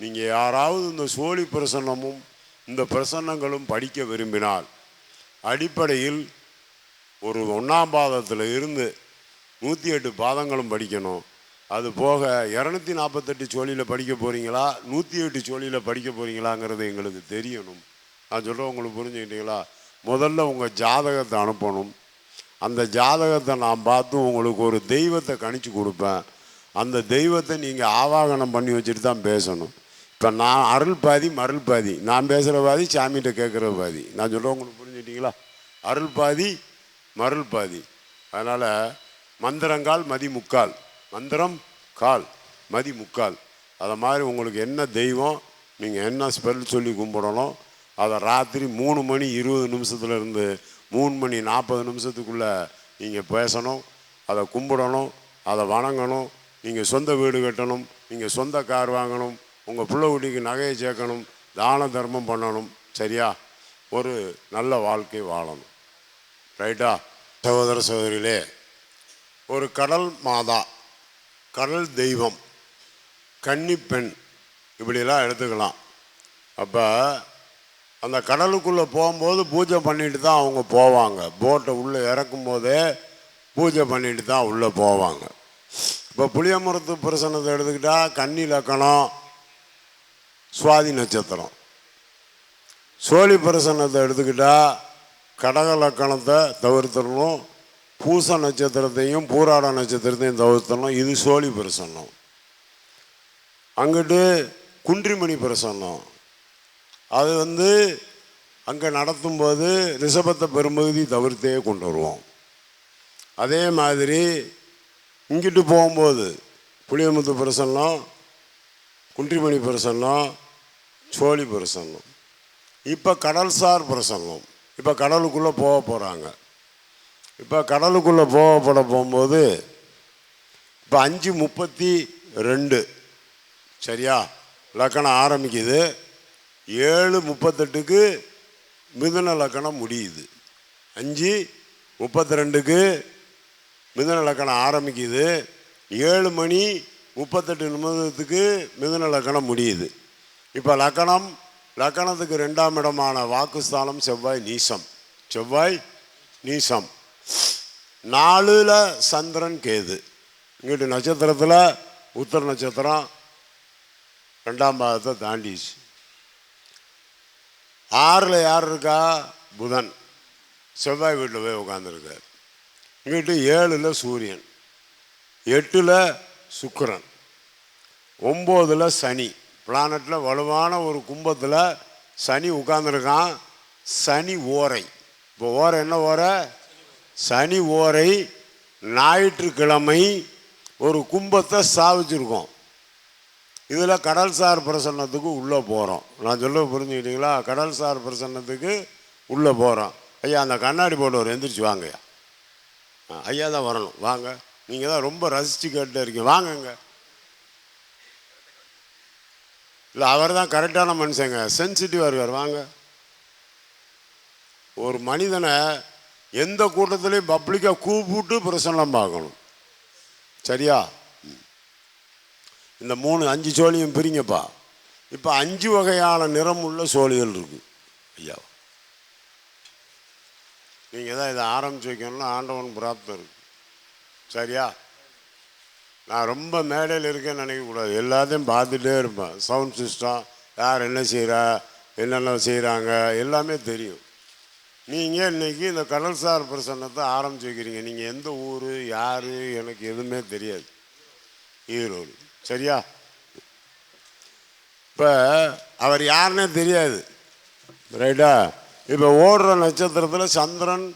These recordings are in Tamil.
நீங்கள் யாராவது இந்த சோழி பிரசன்னமும் இந்த பிரசன்னங்களும் படிக்க விரும்பினால் அடிப்படையில் ஒரு ஒன்றாம் பாதத்தில் இருந்து நூற்றி எட்டு பாதங்களும் படிக்கணும். அது போக இரநூத்தி நாற்பத்தெட்டு சோழியில் படிக்க போகிறீங்களா நூற்றி எட்டு சோழியில் படிக்க போகிறீங்களாங்கிறது எங்களுக்கு தெரியணும். நான் சொல்கிறேன் உங்களுக்கு புரிஞ்சுக்கிட்டீங்களா? முதல்ல உங்கள் ஜாதகத்தை அனுப்பணும். அந்த ஜாதகத்தை நான் பார்த்து உங்களுக்கு ஒரு தெய்வத்தை கணிச்சு கொடுப்பேன். அந்த தெய்வத்தை நீங்கள் ஆவாகனம் பண்ணி வச்சுட்டு தான் பேசணும். இப்போ நான் அருள் பாதி மருள் பாதி. நான் பேசுகிற பாதி சாமிகிட்ட கேட்குற பாதி. நான் சொல்கிறேன் உங்களுக்கு புரிஞ்சுக்கிட்டீங்களா? அருள் பாதி மருள் பாதி. அதனால் மந்திரங்கால் மதி முக்கால். மந்திரம் கால் மதி முக்கால். அதை மாதிரி உங்களுக்கு என்ன தெய்வம் நீங்கள் என்ன ஸ்பெல் சொல்லி கும்பிடணும் அதை ராத்திரி மூணு மணி இருபது நிமிஷத்துல இருந்து மூணு மணி நாற்பது நிமிஷத்துக்குள்ளே நீங்கள் பேசணும் அதை கும்பிடணும் அதை வணங்கணும் நீங்கள் சொந்த வீடு கட்டணும் நீங்கள் சொந்த கார் வாங்கணும் உங்கள் பிள்ளை குட்டிக்கு நகையை சேர்க்கணும் தான தர்மம் பண்ணணும் சரியா? ஒரு நல்ல வாழ்க்கை வாழணும். ரைட்டா? சகோதர சகோதரிகளே ஒரு கடல் மாதா கடல் தெய்வம் கன்னிப்பெண் இப்படிலாம் எடுத்துக்கலாம். அப்போ அந்த கடலுக்குள்ளே போகும்போது பூஜை பண்ணிட்டு தான் அவங்க போவாங்க. போட்டை உள்ளே இறக்கும் போதே பூஜை பண்ணிட்டு தான் உள்ளே போவாங்க. இப்போ புளியமரத்து பிரசனத்தை எடுத்துக்கிட்டால் கன்னி லக்கணம் சுவாதி நட்சத்திரம். சோழி பிரசன்னத்தை எடுத்துக்கிட்டால் கடக லக்கணத்தை தவிர்த்திடணும் பூச நட்சத்திரத்தையும் பூராட நட்சத்திரத்தையும் தவிர்த்தணும் இது சோழி பிரசன்னம். அங்கிட்டு குன்றிமணி பிரசன்னம். அது வந்து அங்கே நடத்தும்போது ரிஷபத்தை பெரும்பகுதி தவிர்த்தே கொண்டு வருவோம். அதே மாதிரி இங்கிட்டு போகும்போது புளியமுத்து பிரசன்னம் குன்றிமணி பிரசன்னம் சோழி பிரசங்கம் இப்போ கடல்சார் பிரசங்கம் இப்போ கடலுக்குள்ளே போக போகிறாங்க இப்போ கடலுக்குள்ளே போகப்பட போகும்போது இப்போ அஞ்சு முப்பத்தி ரெண்டு சரியா? லக்கணம் ஆரம்பிக்குது. ஏழு முப்பத்தெட்டுக்கு மிதுன லக்கணம் முடியுது. அஞ்சு முப்பத்தி ரெண்டுக்கு மிதுன லக்கணம் ஆரம்பிக்குது. ஏழு மணி முப்பத்தெட்டு நிமிடத்துக்கு மிதுன லக்கணம் முடியுது. இப்போ லக்கணம் லக்கணத்துக்கு ரெண்டாம் இடமான வாக்குஸ்தானம் செவ்வாய் நீசம். செவ்வாய் நீசம். நாலில் சந்திரன் கேது. இங்கிட்டு நட்சத்திரத்தில் உத்தர நட்சத்திரம் ரெண்டாம் பாகத்தை தாண்டிச்சு. ஆறில் யார் இருக்கா? புதன். செவ்வாய் வீட்டில் போய் உட்காந்துருக்கார் இங்கிட்டு ஏழில் சூரியன். எட்டில் சுக்கிரன். ஒம்போதில் சனி. பிளானட்டில் வலுவான ஒரு கும்பத்தில் சனி உட்காந்துருக்கான் சனி ஓரை. இப்போ ஓரை என்ன ஓரை? சனி ஓரை ஞாயிற்றுக்கிழமை ஒரு கும்பத்தை சாவிச்சிருக்கோம் இதில் கடல்சார் பிரசன்னத்துக்கு உள்ளே போகிறோம் நான் சொல்ல புரிஞ்சுக்கிட்டீங்களா? கடல்சார் பிரசன்னத்துக்கு உள்ளே போகிறோம் ஐயா அந்த கண்ணாடி போட்டவர் எந்திரிச்சு வாங்கய்யா. ஐயா தான் வரணும். வாங்க. நீங்கள் தான் ரொம்ப ரசித்து கேட்டு இருக்கீங்க. வாங்கங்க. இல்லை அவர் தான் கரெக்டான மனுஷங்க. சென்சிட்டிவாக இருக்கார். வாங்க. ஒரு மனிதனை எந்த கூட்டத்துலேயும் பப்ளிக்காக கூப்பிட்டு பிரசன்னம் பார்க்கணும். சரியா? ம். இந்த மூணு அஞ்சு சோழியும் பிரிங்கப்பா. இப்போ அஞ்சு வகையான நிறம் உள்ள சோழிகள் இருக்கு. ஐயா. நீங்கள் தான் இதை ஆரம்பிச்சு வைக்கணும்னா ஆண்டவன் பிராப்தம் இருக்கு. சரியா? நான் ரொம்ப மேடையில் இருக்கேன்னு நினைக்கக்கூடாது எல்லாத்தையும் பார்த்துட்டே இருப்பேன். சவுண்ட் சிஸ்டம் யார் என்ன செய்கிறா என்னென்ன செய்கிறாங்க எல்லாமே தெரியும். நீங்கள் இன்னைக்கு இந்த கடல்சார் பிரசன்னத்தை ஆரம்பிச்சு வைக்கிறீங்க. நீங்கள் எந்த ஊர் யார் எனக்கு எதுவுமே தெரியாது. ஈரோடு. சரியா? இப்போ அவர் யாருன்னே தெரியாது. ரைட்டா? இப்போ ஓடுற நட்சத்திரத்தில் சந்திரன்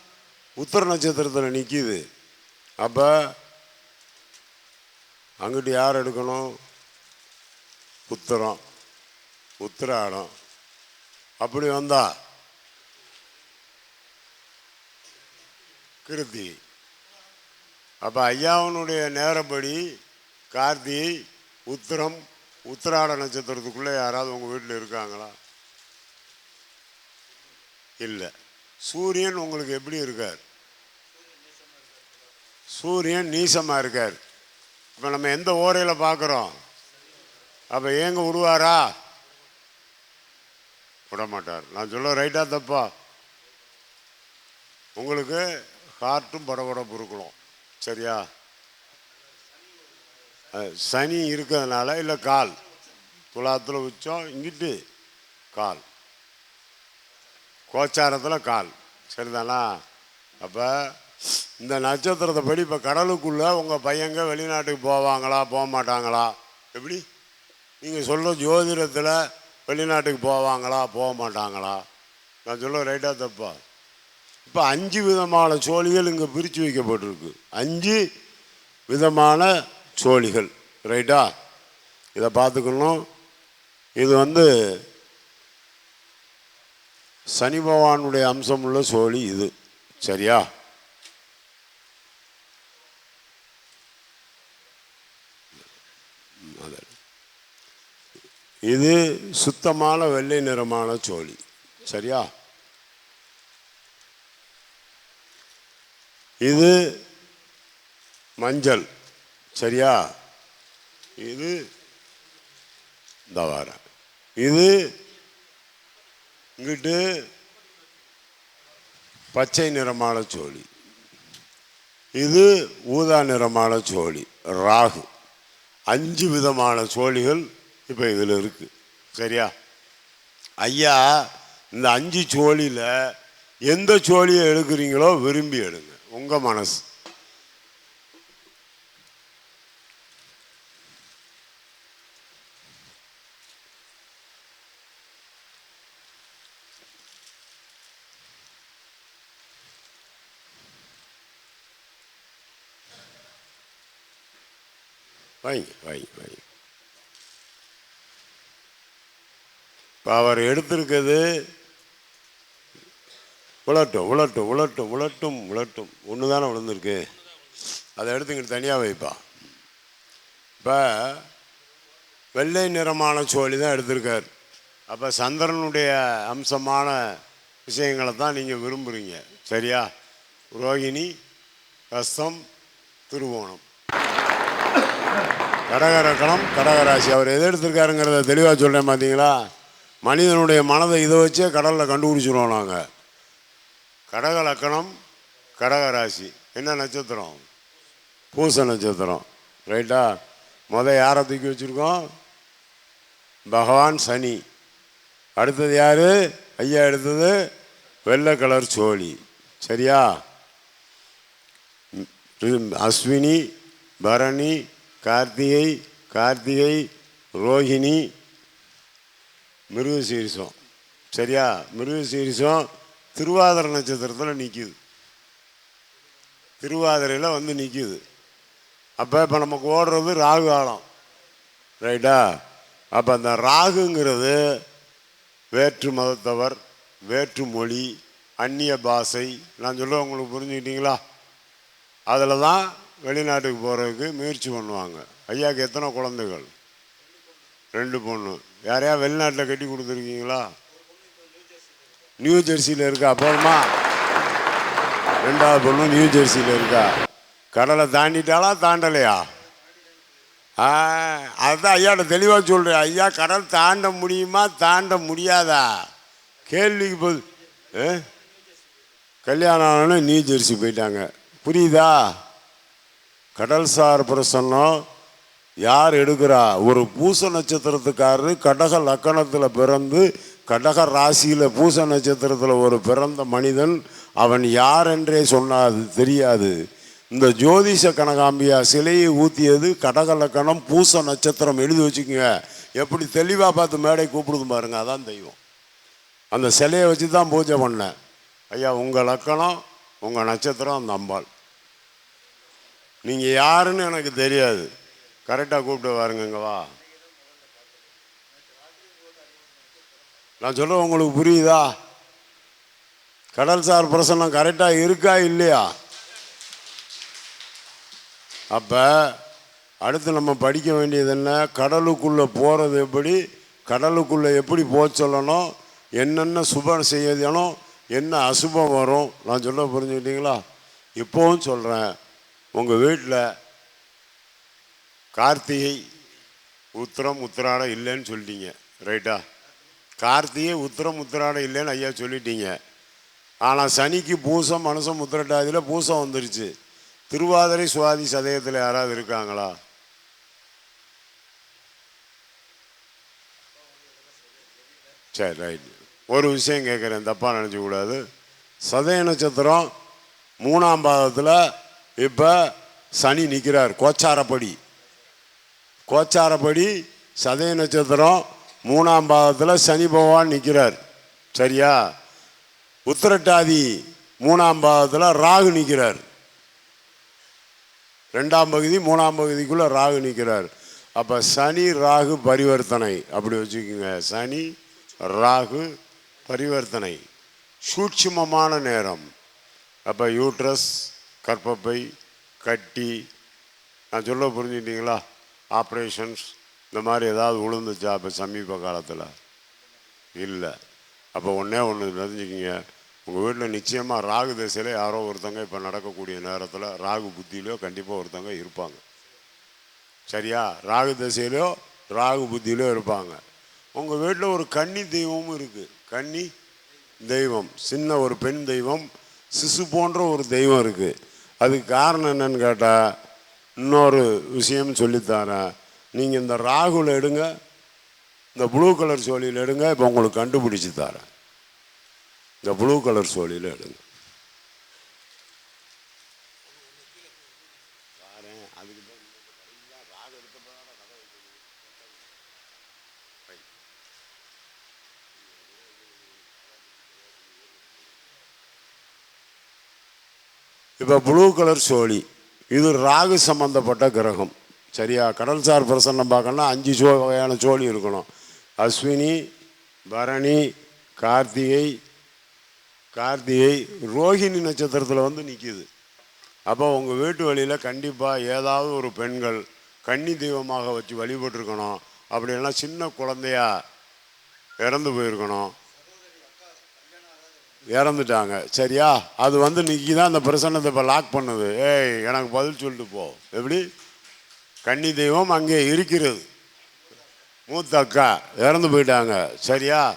உத்தர நட்சத்திரத்தில் நிற்கிது அப்போ அங்கிட்டு யார் எடுக்கணும்? உத்தரம் உத்திராடம் அப்படி வந்தா கிருத்தி அப்போ ஐயாவனுடைய நேரப்படி கார்த்திகை உத்திரம் உத்திராட நட்சத்திரத்துக்குள்ளே யாராவது உங்கள் வீட்டில் இருக்காங்களா? இல்லை. சூரியன் உங்களுக்கு எப்படி இருக்கார்? சூரியன் நீசமாக இருக்கார். இப்போ நம்ம எந்த ஓரையில் பார்க்குறோம் அப்போ ஏங்க விடுவாரா விட மாட்டார் நான் சொல்ல ரைட்டாக தப்பா? உங்களுக்கு ஹார்ட்டும் படபடப்பு இருக்கணும். சரியா? சனி இருக்கிறதுனால இல்லை கால். துலாத்தில் உச்சம் இங்கிட்டு கால். கோச்சாரத்தில் கால். சரிதானா? அப்போ இந்த நட்சத்திரத்தை படி இப்போ கடலுக்குள்ளே உங்கள் பையங்க வெளிநாட்டுக்கு போவாங்களா போக மாட்டாங்களா எப்படி? நீங்கள் சொல்கிற ஜோதிடத்தில் வெளிநாட்டுக்கு போவாங்களா போக மாட்டாங்களா நான் சொல்ல ரைட்டாக தப்பா? இப்போ அஞ்சு விதமான சோழிகள் இங்கே பிரித்து வைக்கப்பட்டிருக்கு. அஞ்சு விதமான சோழிகள் ரைட்டா இதை பார்த்துக்கணும். இது வந்து சனி பகவானுடைய அம்சமுள்ள சோழி இது. சரியா? அது. இது சுத்தமான வெள்ளை நிறமான சோழி. சரியா? இது மஞ்சள். சரியா? இது இந்த இது இங்கிட்டு பச்சை நிறமான சோழி. இது ஊதா நிறமான சோழி. ராகு. அஞ்சு விதமான சோழிகள் இப்போ இதில் இருக்குது சரியா? ஐயா இந்த அஞ்சு சோழியில் எந்த சோழியை எடுக்கிறீங்களோ விரும்பி எடுங்க. உங்கள் மனசு. வைங்க வைங்க வைங்க இப்போ அவர் எடுத்திருக்கிறது உலட்டும் உலட்டும் உலட்டும் உலட்டும் உலட்டும். ஒன்று தானே விழுந்திருக்கு? அதை எடுத்துக்கிட்டு தனியாக வைப்பா. இப்போ வெள்ளை நிறமான சோழி தான் எடுத்திருக்கார். அப்போ சந்திரனுடைய அம்சமான விஷயங்களை தான் நீங்கள் விரும்புகிறீங்க சரியா? ரோகிணி கஸ்தம் திருவோணம். கடகரக்கணம் கடகராசி. அவர் எது எடுத்திருக்காருங்கிறத தெளிவாக சொல்கிறேன் பார்த்தீங்களா மனிதனுடைய மனதை இதை வச்சே கடலில் கண்டுபிடிச்சிருவோம் நாங்கள் கடக லக்கணம் கடகராசி. என்ன நட்சத்திரம்? பூச நட்சத்திரம். ரைட்டா? முத யாரை தூக்கி வச்சுருக்கோம்? பகவான் சனி. அடுத்தது யார்? ஐயா எடுத்தது வெள்ளை கலர் சோழி. சரியா? அஸ்வினி பரணி கார்த்திகை கார்த்திகை ரோஹிணி மிருகசீரிசம். சரியா? மிருகசீரிசம் திருவாதிர நட்சத்திரத்தில் நிற்கிது திருவாதிரையில் வந்து நிற்கிது அப்போ இப்போ நமக்கு ஓடுறது ராகு காலம். ரைட்டா? அப்போ அந்த ராகுங்கிறது வேற்று மதத்தவர் வேற்று மொழி அந்நிய பாஷை. நான் சொல்ல உங்களுக்கு புரிஞ்சுக்கிட்டீங்களா? அதில் தான் வெளிநாட்டுக்கு போகிறதுக்கு முயற்சி பண்ணுவாங்க. ஐயாவுக்கு எத்தனை குழந்தைகள்? ரெண்டு பொண்ணு. யாரையா வெளிநாட்டில் கட்டி கொடுத்துருக்கீங்களா? நியூ ஜெர்சியில் இருக்கா? அப்புறமா ரெண்டாவது பொண்ணு நியூ ஜெர்சியில் இருக்கா? கடலை தாண்டிட்டாளா தாண்டலையா? ஆ அதுதான் ஐயாட்ட தெளிவாக சொல்கிறேன் ஐயா கடல் தாண்ட முடியுமா தாண்ட முடியாதா? கேள்விக்கு போது கல்யாணம் ஆனோடனே நியூ ஜெர்சி போயிட்டாங்க. புரியுதா? கடல்சார் பிரசன்னம் யார் எடுக்கிறா? ஒரு பூச நட்சத்திரத்துக்காரரு கடக லக்கணத்தில் பிறந்து கடக ராசியில் பூச நட்சத்திரத்தில் ஒரு பிறந்த மனிதன் அவன் யார் என்றே சொன்னாது தெரியாது. இந்த ஜோதிஷ கனகாம்பியா சிலையை ஊற்றியது கடக லக்கணம் பூச நட்சத்திரம் எழுதி வச்சுக்கோங்க. எப்படி தெளிவாக பார்த்து மேடை கூப்பிடுது பாருங்க அதான் தெய்வம். அந்த சிலையை வச்சு தான் பூஜை பண்ணேன். ஐயா உங்கள் லக்கணம் உங்கள் நட்சத்திரம் அந்த அம்பாள். நீங்கள் யாருன்னு எனக்கு தெரியாது. கரெக்டாக கூப்பிட்டு வாருங்க வா. நான் சொல்கிறேன் உங்களுக்கு புரியுதா? கடல்சார் பிரசன்னம் கரெக்டாக இருக்கா இல்லையா? அப்போ அடுத்து நம்ம படிக்க வேண்டியது என்ன? கடலுக்குள்ளே போகிறது எப்படி? கடலுக்குள்ளே எப்படி போக சொல்லணும்? என்னென்ன சுபம் செய்யணும்? என்ன அசுபம் வரும்? நான் சொல்ல புரிஞ்சுக்கிட்டீங்களா? இப்போவும் சொல்கிறேன் உங்கள் வீட்டில் கார்த்திகை உத்திரம் உத்திராடம் இல்லைன்னு சொல்லிட்டீங்க ரைட்டா? கார்த்திகை உத்திரம் உத்திராட இல்லைன்னு ஐயா சொல்லிட்டீங்க. ஆனால் சனிக்கு பூசம் மனுஷம் முத்திரட்டாதியில் பூசம் வந்துருச்சு. திருவாதிரை சுவாதி சதயத்தில் யாராவது இருக்காங்களா? சரி ரைட். ஒரு விஷயம் கேட்குறேன் தப்பாக நினச்சக்கூடாது சதய நட்சத்திரம் மூணாம் பாதத்தில் இப்போ சனி நிற்கிறார் கோச்சாரப்படி. கோச்சாரப்படி சதய நட்சத்திரம் மூணாம் பாதத்தில் சனி பகவான் நிற்கிறார் சரியா? உத்திரட்டாதி மூணாம் பாதத்தில் ராகு நிற்கிறார் ரெண்டாம் பகுதி மூணாம் பகுதிக்குள்ளே ராகு நிற்கிறார் அப்போ சனி ராகு பரிவர்த்தனை. அப்படி வச்சுக்கோங்க. சனி ராகு பரிவர்த்தனை. சூட்சுமமான நேரம். அப்போ யூட்ரஸ் கற்பப்பை கட்டி நான் சொல்ல புரிஞ்சுக்கிட்டீங்களா? ஆப்ரேஷன்ஸ் இந்த மாதிரி ஏதாவது விழுந்துச்சா இப்போ சமீப காலத்தில்? இல்லை. அப்போ ஒன்றே ஒன்று தெரிஞ்சுக்கிங்க. உங்கள் வீட்டில் நிச்சயமாக ராகு திசையில் யாரோ ஒருத்தங்க இப்போ நடக்கக்கூடிய நேரத்தில் ராகு புத்தியிலையோ கண்டிப்பாக ஒருத்தங்க இருப்பாங்க. சரியா? ராகு திசையிலையோ ராகு புத்தியிலோ இருப்பாங்க. உங்கள் வீட்டில் ஒரு கன்னி தெய்வமும் இருக்குது கன்னி தெய்வம். சின்ன ஒரு பெண் தெய்வம் சிசு போன்ற ஒரு தெய்வம் இருக்குது அதுக்கு காரணம் என்னன்னு கேட்டால் இன்னொரு விஷயம் சொல்லித்தரேன் நீங்கள் இந்த ராகுல எடுங்க இந்த ப்ளூ கலர் சோழியில் எடுங்க இப்போ உங்களுக்கு கண்டுபிடிச்சி தரேன். இந்த ப்ளூ கலர் சோழியில் எடுங்க பாரேன், அதுக்கு தான் இந்த கடையில ராகு எடுத்தப்பதான் கதை வைக்கணும். இப்போ ப்ளூ கலர் சோழி. இது ராகு சம்பந்தப்பட்ட கிரகம். சரியா? கடல்சார் பிரசன்னம் பார்க்கணும்னா அஞ்சு சோ வகையான சோழி இருக்கணும். அஸ்வினி பரணி கார்த்திகை கார்த்திகை ரோஹிணி நட்சத்திரத்தில் வந்து நிற்கிது அப்போ உங்கள் வீட்டு வழியில் கண்டிப்பாக ஏதாவது ஒரு பெண்கள் கன்னி தெய்வமாக வச்சு வழிபட்டுருக்கணும். அப்படி இல்லைன்னா சின்ன குழந்தையா இறந்து போயிருக்கணும். இறந்துட்டாங்க. சரியா? அது வந்து நிற்கி தான் அந்த பிரசன்னத்தை இப்போ லாக் பண்ணுது. ஏய் எனக்கு பதில் சொல்லிட்டு போ. எப்படி? கன்னி தெய்வம் அங்கே இருக்கிறது. மூத்த அக்கா இறந்து போயிட்டாங்க. சரியா?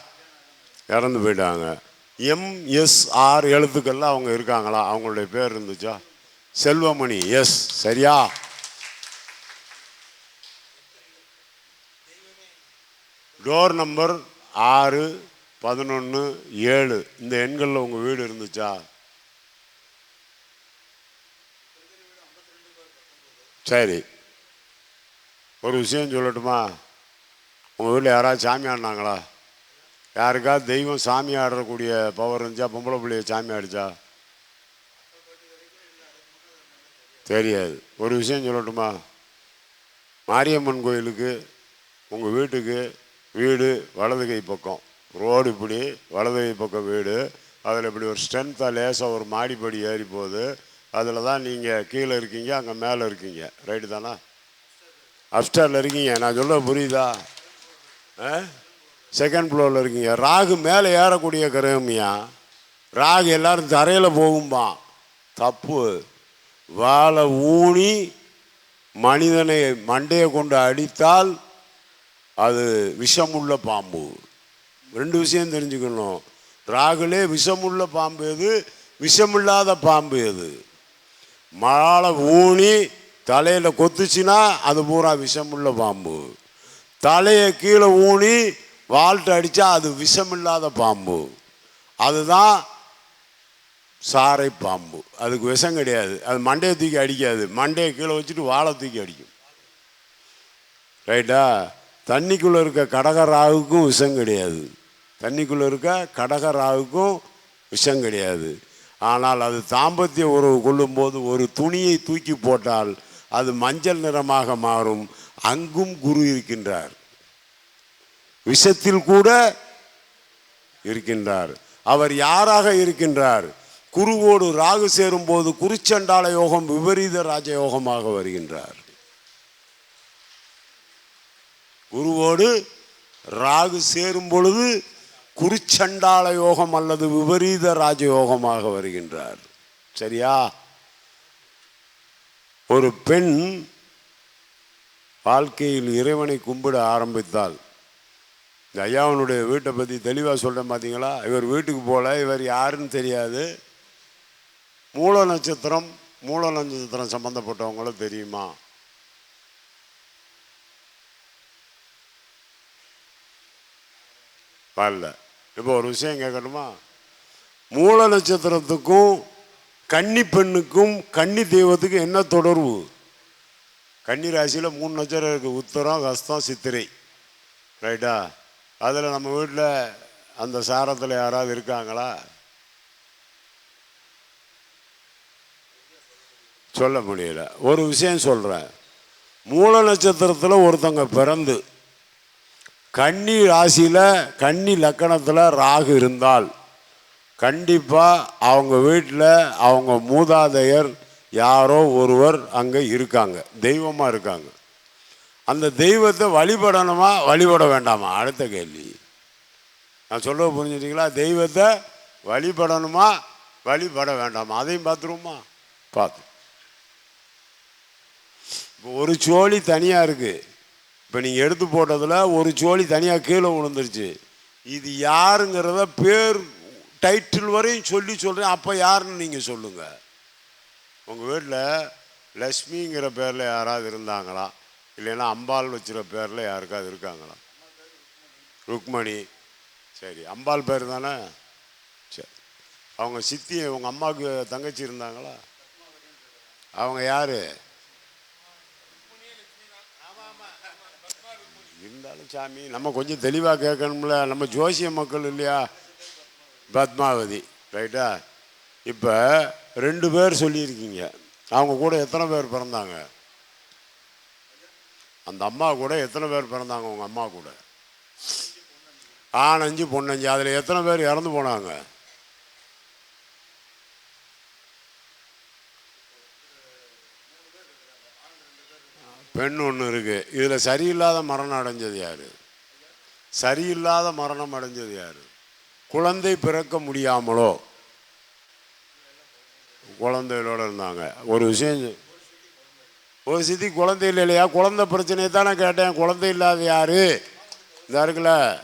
இறந்து போயிட்டாங்க. எம்எஸ்ஆர் எழுத்துக்கள்லாம் அவங்க இருக்காங்களா? அவங்களுடைய பேர் இருந்துச்சா? செல்வமணி எஸ் சரியா? டோர் நம்பர் ஆறு பதினொன்று ஏழு. இந்த எண்களில் உங்கள் வீடு இருந்துச்சா? சரி. ஒரு விஷயம் சொல்லட்டுமா? உங்கள் வீட்டில் யாராவது சாமி ஆடினாங்களா? யாருக்காவது தெய்வம் சாமி ஆடுறக்கூடிய பவர் இருந்துச்சா? பொம்பளை பிள்ளைய சாமி ஆடிச்சா? தெரியாது. ஒரு விஷயம் சொல்லட்டுமா? மாரியம்மன் கோயிலுக்கு உங்கள் வீட்டுக்கு வீடு வலது கை பக்கம். ரோடு இப்படி வலது பக்கம் வீடு அதில் இப்படி ஒரு ஸ்ட்ரென்த்தாக லேசாக ஒரு மாடிப்படி ஏறி போகுது. அதில் தான் நீங்கள் கீழே இருக்கீங்க அங்கே மேலே இருக்கீங்க. ரைட்டு தானா? அப்ஸ்டாரில் இருக்கீங்க. நான் சொல்ல புரியுதா? செகண்ட் ஃப்ளோரில் இருக்கீங்க. ராகு மேலே ஏறக்கூடிய கிரகமியா? ராகு எல்லோரும் தரையில் போகும்பா. தப்பு. வாழை ஊனி மனிதனை மண்டையை கொண்டு அடித்தால் அது விஷமுள்ள பாம்பு. ரெண்டு விஷயம் தெரிஞ்சுக்கணும். ராகுலே விஷமுள்ள பாம்பு எது? விஷமில்லாத பாம்பு எது? மாலை ஊனி தலையில் கொத்துச்சுன்னா அது பூரா விஷமுள்ள பாம்பு. தலையை கீழே ஊனி வால்ட்டு அடித்தா அது விஷமில்லாத பாம்பு. அதுதான் சாரை பாம்பு. அதுக்கு விஷம் கிடையாது. அது மண்டையை தூக்கி அடிக்காது. மண்டையை கீழே வச்சுட்டு வாழை தூக்கி அடிக்கும். ரைட்டா? தண்ணிக்குள்ளே இருக்க கடகராகுக்கும் விஷம் கிடையாது. தண்ணிக்குள்ளே இருக்க கடகராகுக்கும் விஷம் கிடையாது. ஆனால் அது தாம்பத்திய உறவு கொள்ளும்போது ஒரு துணியை தூக்கி போட்டால் அது மஞ்சள் நிறமாக மாறும். அங்கும் குரு இருக்கின்றார். விஷத்தில் கூட இருக்கின்றார். அவர் யாராக இருக்கின்றார்? குருவோடு ராகு சேரும்போது குருச்சண்டால யோகம் விபரீத ராஜயோகமாக வருகின்றார். குருவோடு ராகு சேரும் பொழுது குறிச்சண்டாள யோகம் அல்லது விபரீத ராஜயோகமாக வருகின்றார். சரியா? ஒரு பெண் வாழ்க்கையில் இறைவனை கும்பிட ஆரம்பித்தால் இந்த ஐயாவனுடைய வீட்டை பற்றி தெளிவாக சொல்கிறேன் பார்த்தீங்களா இவர் வீட்டுக்கு போகல இவர் யாருன்னு தெரியாது. மூல நட்சத்திரம் மூல நட்சத்திரம் சம்மந்தப்பட்டவங்களும் தெரியுமா? வரல. இப்போ ஒரு விஷயம் கேட்கணுமா? மூல நட்சத்திரத்துக்கும் கன்னி பெண்ணுக்கும் கன்னி தெய்வத்துக்கும் என்ன தொடர்பு? கன்னி ராசியில் மூணு நட்சத்திரம் இருக்குது உத்தரம் ஹஸ்தம் சித்திரை. ரைட்டா அதில் நம்ம வீட்டில் அந்த சாரத்தில் யாராவது இருக்காங்களா? சொல்ல முடியல. ஒரு விஷயம் சொல்கிறேன் மூல நட்சத்திரத்தில் ஒருத்தங்க பிறந்து கன்னி ராசியில் கன்னி லக்கணத்தில் ராகு இருந்தால் கண்டிப்பாக அவங்க வீட்டில் அவங்க மூதாதையர் யாரோ ஒருவர் அங்கே இருக்காங்க தெய்வமாக இருக்காங்க. அந்த தெய்வத்தை வழிபடணுமா வழிபட வேண்டாமா? அடுத்த கேள்வி. நான் சொல்ல புரிஞ்சுட்டீங்களா? தெய்வத்தை வழிபடணுமா வழிபட வேண்டாமா? அதையும் பார்த்துருவோமா? பார்த்து. இப்போ ஒரு சோழி தனியாக இருக்குது இப்போ நீங்கள் எடுத்து போட்டதில் ஒரு ஜோலி தனியாக கீழே விழுந்துருச்சு. இது யாருங்கிறத பேர் டைட்டில் வரையும் சொல்லி சொல்கிறேன் அப்போ யாருன்னு நீங்கள் சொல்லுங்கள் உங்கள் வீட்டில் லக்ஷ்மிங்கிற பேரில் யாராவது இருந்தாங்களா? இல்லைன்னா அம்பாள் வச்சுற பேரில் யாருக்காவது இருக்காங்களா? ருக்மணி. சரி அம்பாள் பேர் தானே? சரி. அவங்க சித்தி உங்கள் அம்மாவுக்கு தங்கச்சி இருந்தாங்களா? அவங்க யார்? இருந்தாலும் சாமி நம்ம கொஞ்சம் தெளிவாக கேட்கணும்ல. நம்ம ஜோசிய மக்கள் இல்லையா? பத்மாவதி ரைட்டா இப்போ ரெண்டு பேர் சொல்லியிருக்கீங்க. அவங்க கூட எத்தனை பேர் பிறந்தாங்க? அந்த அம்மா கூட எத்தனை பேர் பிறந்தாங்க? உங்கள் அம்மா கூட. ஆணஞ்சு பொண்ணஞ்சு அதில் எத்தனை பேர் இறந்து போனாங்க? பெண் ஒன்று இருக்குது இதில் சரியில்லாத மரணம் அடைஞ்சது யார்? சரியில்லாத மரணம் அடைஞ்சது யார்? குழந்தை பிறக்க முடியாமலோ? குழந்தைகளோடு இருந்தாங்க. ஒரு விஷயம் ஒரு சித்தி குழந்தை இல்லை இல்லையா? குழந்தை பிரச்சனையை தான் நான் கேட்டேன். குழந்தை இல்லாத யார்? இந்த இருக்குல்ல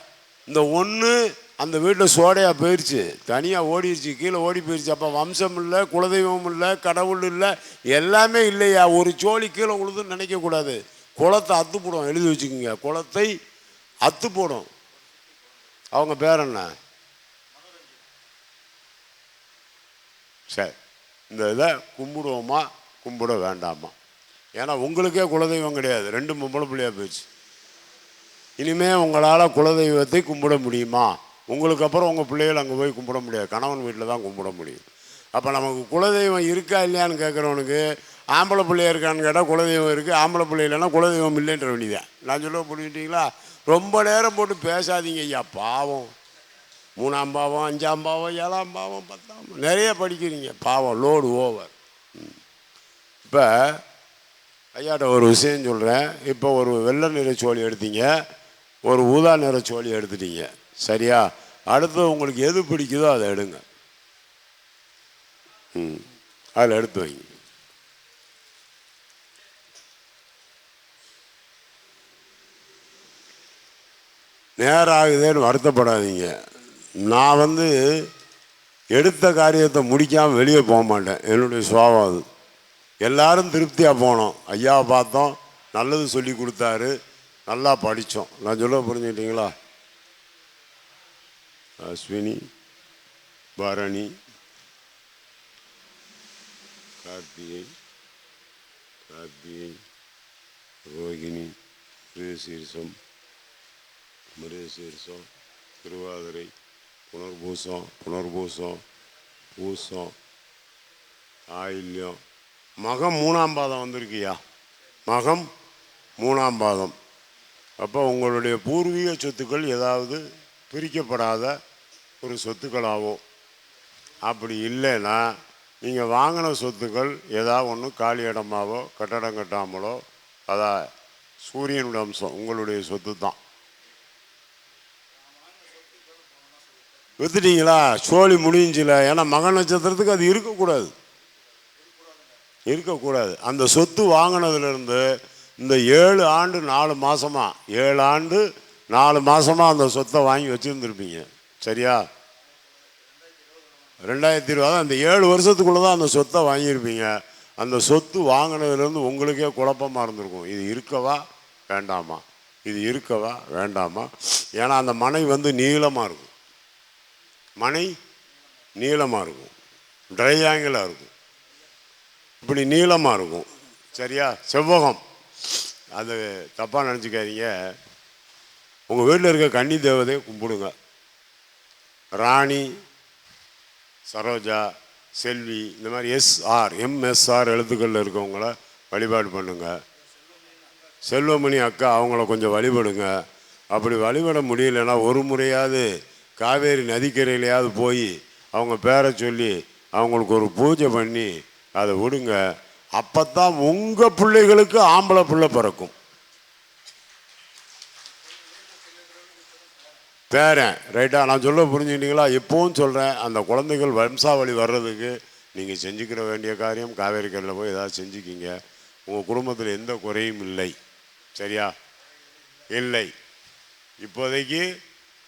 இந்த ஒன்று அந்த வீட்டில் சோடையாக போயிடுச்சு தனியாக ஓடிடுச்சு கீழே ஓடி போயிடுச்சு அப்போ வம்சம் இல்லை குலதெய்வம் இல்லை கடவுள் இல்லை எல்லாமே இல்லையா? ஒரு சோழி கீழே உழுதுன்னு நினைக்கக்கூடாது குளத்தை அத்து போடும் எழுதி வச்சுக்கோங்க. குளத்தை அத்து போடும் அவங்க பேர் என்ன? சரி. இந்த இதை கும்பிடுவோமா? கும்பிட வேண்டாமா? ஏன்னா உங்களுக்கே குலதெய்வம் கிடையாது. ரெண்டு பொம்பளை பிள்ளையாக போயிடுச்சு. இனிமே உங்களால் குலதெய்வத்தை கும்பிட முடியுமா? உங்களுக்கு அப்புறம் உங்கள் பிள்ளைகள் அங்கே போய் கும்பிட முடியாது. கணவன் வீட்டில் தான் கும்பிட முடியும். அப்போ நமக்கு குலதெய்வம் இருக்கா இல்லையான்னு கேட்குறவனுக்கு ஆம்பளை பிள்ளையா இருக்கான்னு கேட்டால் குலதெய்வம் இருக்குது ஆம்பளை பிள்ளை இல்லைன்னா குலதெய்வம் இல்லைன்ற வேண்டியதான் நான் சொல்ல புரிஞ்சுட்டிங்களா ரொம்ப நேரம் போட்டு பேசாதீங்க ஐயா பாவம். மூணாம் பாவம் அஞ்சாம் பாவம் ஏழாம் பாவம் பத்தாம் நிறைய படிக்கிறீங்க. பாவம் லோடு ஓவர் இப்போ ஐயாட்ட ஒரு விஷயம் சொல்கிறேன் இப்போ ஒரு வெள்ளை நிற சோழி எடுத்தீங்க. ஒரு ஊதா நிற சோழி எடுத்துட்டீங்க. சரியா? அடுத்து உங்களுக்கு எது பிடிக்குதோ அதை எடுங்க. ம். அதில் எடுத்து வைங்க. நேரம் ஆகுதேன்னு வருத்தப்படாதீங்க. நான் வந்து எடுத்த காரியத்தை முடிக்காமல் வெளியே போக மாட்டேன். என்னுடைய சுவாபம் அது. எல்லாரும் திருப்தியாக போனோம். ஐயாவை பார்த்தோம். நல்லது சொல்லி கொடுத்தாரு. நல்லா படித்தோம். நான் சொல்ல புரிஞ்சுக்கிட்டீங்களா? அஸ்வினி பரணி கார்த்திகை கார்த்திகை ரோகிணி மிருகசீரிசம் மிருகசீரிசம் திருவாதிரை புனர்பூசம் புனர்பூசம் பூசம் ஆயில்யம். மகம் மூணாம் பாதம் வந்திருக்கியா? மகம் மூணாம் பாதம். அப்போ உங்களுடைய பூர்வீக சொத்துக்கள் ஏதாவது பிரிக்கப்படாத ஒரு சொத்துக்களாகும் அப்படி இல்லைன்னா நீங்கள் வாங்கின சொத்துக்கள் ஏதாவது ஒன்று காலி இடமாவோ கட்டடம் கட்டாமலோ அதான் சூரியனுடைய அம்சம் உங்களுடைய சொத்து தான் வித்துட்டீங்களா? சோழி முடிஞ்சில. ஏன்னா மக நட்சத்திரத்துக்கு அது இருக்கக்கூடாது. இருக்கக்கூடாது. அந்த சொத்து வாங்கினதுலேருந்து இந்த ஏழு ஆண்டு நாலு மாதமாக ஏழு ஆண்டு நாலு மாதமாக அந்த சொத்தை வாங்கி வச்சிருந்துருப்பீங்க. சரியா? ரெண்டாயிரத்தி இருபது அந்த ஏழு வருஷத்துக்குள்ள தான் அந்த சொத்தை வாங்கியிருப்பீங்க. அந்த சொத்து வாங்கினதுலேருந்து உங்களுக்கே குழப்பமாக இருந்திருக்கும். இது இருக்கவா? வேண்டாமா? இது இருக்கவா? வேண்டாமா? ஏன்னா அந்த மனை வந்து நீளமாக இருக்கும். மனை நீளமாக இருக்கும். ட்ரையாங்கிளாக இருக்கும். இப்படி நீளமாக இருக்கும். சரியா? செவ்வகம். அது தப்பாக நினச்சிக்காதீங்க. உங்கள் வீட்டில் இருக்க கன்னி தேவதையை கும்பிடுங்க. ராணி சரோஜா செல்வி இந்த மாதிரி எஸ்ஆர் எம்எஸ்ஆர் எழுத்துக்களில் இருக்கவங்கள வழிபாடு பண்ணுங்க. செல்வமணி அக்கா அவங்கள கொஞ்சம் வழிபடுங்க. அப்படி வழிபட முடியலன்னா ஒரு முறையாவது காவேரி நதிக்கரையிலையாவது போய் அவங்க பேரை சொல்லி அவங்களுக்கு ஒரு பூஜை பண்ணி அதை விடுங்க. அப்போ தான் உங்கள் பிள்ளைகளுக்கு ஆம்பளை பிள்ளை பிறக்கும். பேரன் ரைட்டா நான் சொல்ல புரிஞ்சுக்கிட்டீங்களா? எப்போவும் சொல்கிறேன் அந்த குழந்தைகள் வம்சாவளி வர்றதுக்கு நீங்கள் செஞ்சுக்கிற வேண்டிய காரியம் காவேரி கரையில் போய் ஏதாவது செஞ்சுக்கிங்க. உங்கள் குடும்பத்தில் எந்த குறையும் இல்லை. சரியா? இல்லை. இப்போதைக்கு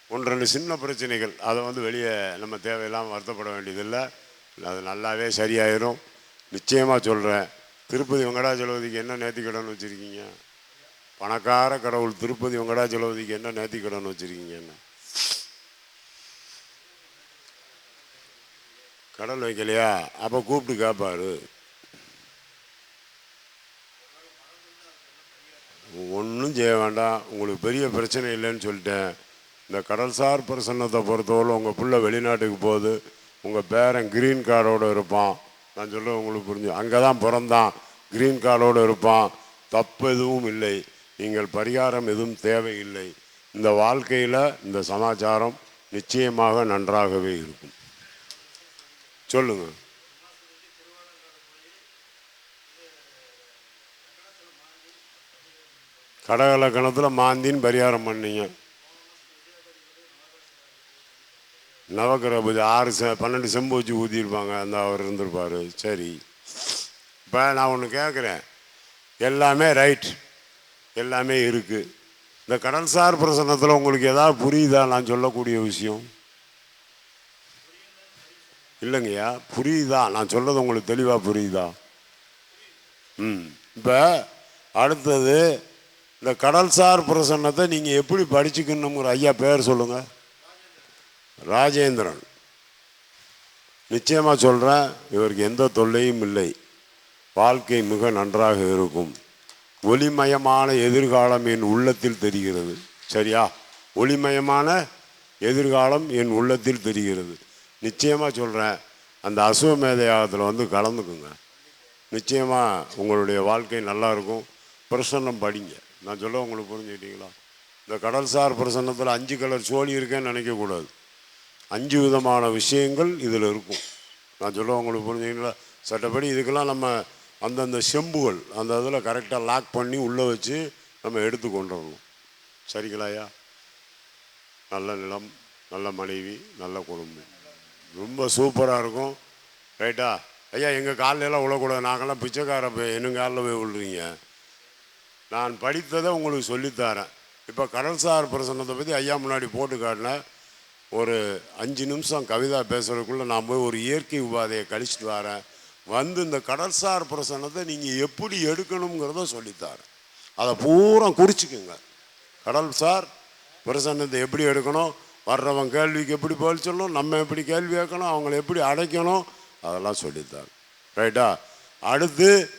ஒன்று ரெண்டு சின்ன பிரச்சனைகள். அதை வந்து வெளியே நம்ம தேவையில்லாமல் வருத்தப்பட வேண்டியதில்லை. அது நல்லாவே சரியாயிரும். நிச்சயமாக சொல்கிறேன் திருப்பதி வெங்கடாச்சலபதிக்கு என்ன நேர்த்திக்கடன் வச்சுருக்கீங்க? பணக்கார கடவுள் திருப்பதி வெங்கடாச்சலபதிக்கு என்ன நேர்த்திக்கடன் வச்சுருக்கீங்கன்னு. கடன் வைக்கலையா? அப்போ கூப்பிட்டு கேட்பாரு ஒன்றும் செய்ய வேண்டாம். உங்களுக்கு பெரிய பிரச்சனை இல்லைன்னு சொல்லிட்டேன். இந்த கடல்சார் பிரசன்னத்தை பொறுத்தவரை உங்கள் பிள்ளை வெளிநாட்டுக்கு போகுது. உங்கள் பேரன் க்ரீன் கார்டோடு இருப்பான். நான் சொல்ல உங்களுக்கு புரிஞ்சு அங்கே தான் பிறந்தான் க்ரீன் கார்டோடு இருப்பான். தப்பு எதுவும் இல்லை. நீங்கள் பரிகாரம் எதுவும் தேவையில்லை. இந்த வாழ்க்கையில் இந்த சமாச்சாரம் நிச்சயமாக நன்றாகவே இருக்கும். சொல்லுங்க. கடகலக்கணத்தில் மாந்தின்னு பரிகாரம் பண்ணீங்க. நவக்கிரக பூஜை ஆறு செ பன்னெண்டு செம்பு வச்சு ஊற்றிருப்பாங்க அந்த அவர் இருந்திருப்பார். சரி. இப்போ நான் ஒன்று கேட்குறேன் எல்லாமே ரைட் எல்லாமே இருக்குது இந்த கடல்சார் பிரசன்னத்தில் உங்களுக்கு எதாவது புரியுதா? நான் சொல்லக்கூடிய விஷயம். இல்லைங்கய்யா புரியுதா? நான் சொல்கிறது உங்களுக்கு தெளிவாக புரியுதா? ம். இப்போ அடுத்தது இந்த கடல்சார் பிரசன்னத்தை நீங்கள் எப்படி படிச்சுக்கணுங்கிற ஐயா பேர் சொல்லுங்கள் ராஜேந்திரன். நிச்சயமாக சொல்கிறேன் இவருக்கு எந்த தொல்லையும் இல்லை. வாழ்க்கை மிக நன்றாக இருக்கும். ஒளிமயமான எதிர்காலம் என் உள்ளத்தில் தெரிகிறது. சரியா? ஒளிமயமான எதிர்காலம் என் உள்ளத்தில் தெரிகிறது. நிச்சயமாக சொல்கிறேன் அந்த அசுவமேத யாகத்தில் வந்து கலந்துக்குங்க. நிச்சயமாக உங்களுடைய வாழ்க்கை நல்லா இருக்கும். பிரசன்னம் படிங்க. நான் சொல்ல உங்களுக்கு புரிஞ்சுக்கிட்டீங்களா? இந்த கடல்சார் பிரசன்னத்தில் அஞ்சு கலர் சோழி இருக்கேன்னு நினைக்கக்கூடாது அஞ்சு விதமான விஷயங்கள் இதில் இருக்கும். நான் சொல்ல உங்களுக்கு புரிஞ்சுக்கிங்களா சட்டப்படி இதுக்கெல்லாம் நம்ம அந்தந்த செம்புகள் அந்த இதில் கரெக்டாக லாக் பண்ணி உள்ளே வச்சு நம்ம எடுத்து கொண்டு வரணும். சரிங்களாயா நல்ல நிலம் நல்ல மனைவி நல்ல குடும்பம். ரொம்ப சூப்பராக இருக்கும். ரைட்டா? ஐயா எங்கள் காலிலெல்லாம் விழக்கூடாது நாங்கள்லாம் பிச்சைக்கார போய் என்ன காலில் போய் விழுறீங்க நான் படித்ததை உங்களுக்கு சொல்லித்தரேன். இப்போ கடல்சார் பிரசன்னத்தை பற்றி ஐயா முன்னாடி போட்டு காட்டினேன் ஒரு அஞ்சு நிமிஷம் கவிதா பேசுறதுக்குள்ள நான் போய் ஒரு இயற்கை உபாதையை கழிச்சிட்டு வரேன். வந்து இந்த கடல்சார் பிரசன்னத்தை நீங்கள் எப்படி எடுக்கணுங்கிறத சொல்லித்தாரேன். அதை பூரா குறிச்சிக்குங்க. கடல்சார் பிரசன்னத்தை எப்படி எடுக்கணும்? வர்றவன் கேள்விக்கு எப்படி பதில் சொல்லணும்? நம்ம எப்படி கேள்வி கேட்கணும்? அவங்கள எப்படி அடைக்கணும்? அதெல்லாம் சொல்லித்தார் ரைட்டா? அடுத்து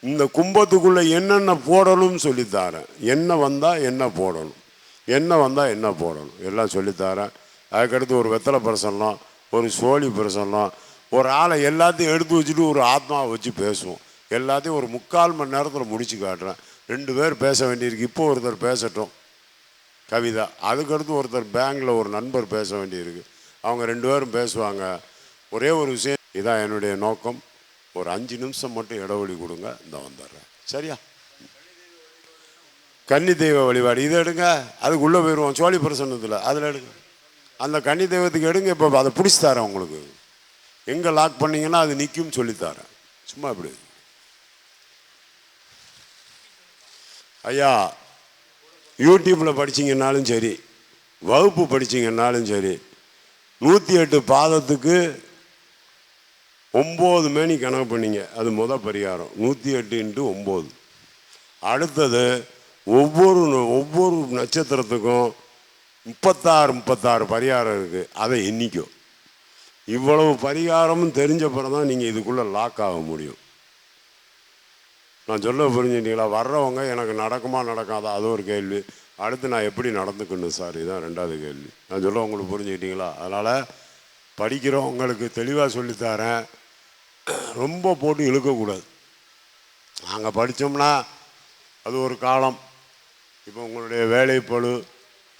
இந்த கும்பத்துக்குள்ளே என்னென்ன போடணும்னு சொல்லித்தாரேன். என்ன வந்தால் என்ன போடணும்? என்ன வந்தால் என்ன போடணும்? எல்லாம் சொல்லித்தாரேன். அதுக்கடுத்து ஒரு வெத்தலை பிரசன்னம் ஒரு சோழி பிரசன்னம் ஒரு ஆளை எல்லாத்தையும் எடுத்து வச்சுட்டு ஒரு ஆத்மாவை வச்சு பேசுவோம். எல்லாத்தையும் ஒரு முக்கால் மணி நேரத்தில் முடிச்சு காட்டுறேன். ரெண்டு பேர் பேச வேண்டியிருக்கு. இப்போ ஒருத்தர் பேசட்டும். கவிதா. அதுக்கடுத்து ஒருத்தர் பேங்கில் ஒரு நண்பர் பேச வேண்டியிருக்கு. அவங்க ரெண்டு பேரும் பேசுவாங்க. ஒரே ஒரு விஷயம் இதான் என்னுடைய நோக்கம். ஒரு அஞ்சு நிமிஷம் மட்டும் இடைவெளி கொடுங்க இந்த வந்துடுறேன். சரியா? கன்னி தெய்வ வழிபாடு இதை எடுங்க. அதுக்குள்ளே போயிடுவோம் சோழி பிரசன்னத்தில். அதில் எடுங்க. அந்த கன்னி தெய்வத்துக்கு எடுங்க இப்போ அதை பிடிச்சி தரேன் உங்களுக்கு. எங்கே லாக் பண்ணிங்கன்னா அது நிற்கும் சொல்லித்தரேன் சும்மா இப்படி. ஐயா யூடியூப்பில் படிச்சிங்கன்னாலும் சரி வகுப்பு படிச்சீங்கன்னாலும் சரி நூற்றி எட்டு பாதத்துக்கு ஒம்பது மணி கணக்கு பண்ணிங்க. அது முத பரிகாரம். நூற்றி எட்டு இன்ட்டு ஒம்பது. அடுத்தது ஒவ்வொரு ஒவ்வொரு நட்சத்திரத்துக்கும் முப்பத்தாறு முப்பத்தாறு பரிகாரம் இருக்குது அதை எண்ணிக்கும் இவ்வளவு பரிகாரமும் தெரிஞ்ச பிறகு தான் நீங்கள் இதுக்குள்ளே லாக் ஆக முடியும். நான் சொல்ல புரிஞ்சுட்டீங்களா வர்றவங்க எனக்கு நடக்குமா நடக்காதா? அது ஒரு கேள்வி. அடுத்து நான் எப்படி நடந்துக்கணும் சார்? இதுதான் ரெண்டாவது கேள்வி. நான் சொல்ல உங்களுக்கு புரிஞ்சுக்கிட்டீங்களா? அதனால் படிக்கிறவங்களுக்கு தெளிவாக சொல்லித்தரேன். ரொம்ப போட்டு இழுக்கக்கூடாது. நாங்கள் படித்தோம்னா அது ஒரு காலம். இப்போ உங்களுடைய வேலைப்பழு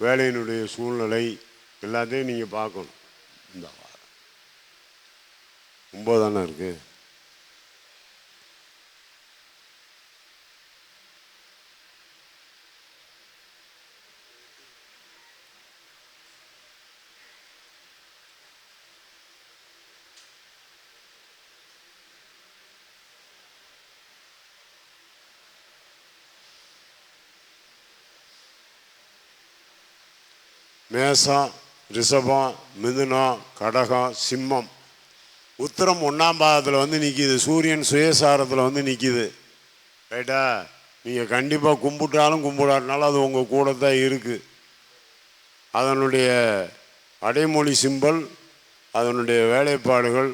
வேலையினுடைய சூழ்நிலை எல்லாத்தையும் நீங்கள் பார்க்கணும். இந்த ஒம்பது தானே இருக்குது மேசம் ரிஷபம் மிதுனம் கடகம் சிம்மம். உத்தரம் ஒன்றாம் பாதத்தில் வந்து நிற்கிது சூரியன் சுயசாரத்தில் வந்து நிற்கிது ரைட்டா நீங்கள் கண்டிப்பாக கும்பிட்டாலும் கும்பிடாட்டினாலும் அது உங்கள் கூட தான் இருக்குது அதனுடைய அடைமொழி சிம்பல் அதனுடைய வேலைப்பாடுகள்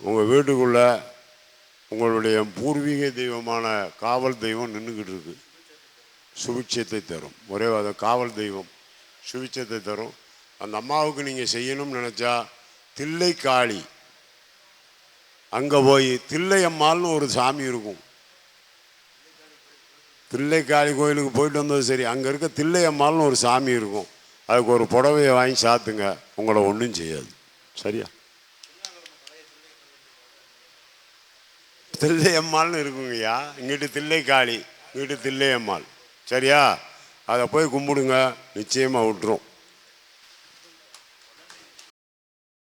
உங்கள் வீட்டுக்குள்ளே உங்களுடைய பூர்வீக தெய்வமான காவல் தெய்வம் நின்றுக்கிட்டு இருக்கு. சுபிட்சத்தை தரும். ஒரே அதை காவல் தெய்வம். சுவிச்சத்தை தரும். அந்த அம்மாவுக்கு நீங்கள் செய்யணும்னு நினச்சா தில்லை காளி. அங்கே போய் தில்லை அம்மாள்னு ஒரு சாமி இருக்கும். தில்லை காளி கோயிலுக்கு போயிட்டு வந்தது சரி அங்கே இருக்க தில்லை அம்மாள்னு ஒரு சாமி இருக்கும். அதுக்கு ஒரு புடவையை வாங்கி சாத்துங்க உங்களை ஒன்றும் செய்யாது. சரியா? தில்லை அம்மாள்னு இருக்குங்கய்யா. இங்கிட்டு தில்லை காளி இங்கிட்டு தில்லை அம்மாள். சரியா? அதை போய் கும்பிடுங்க நிச்சயமாக விட்டுரும்.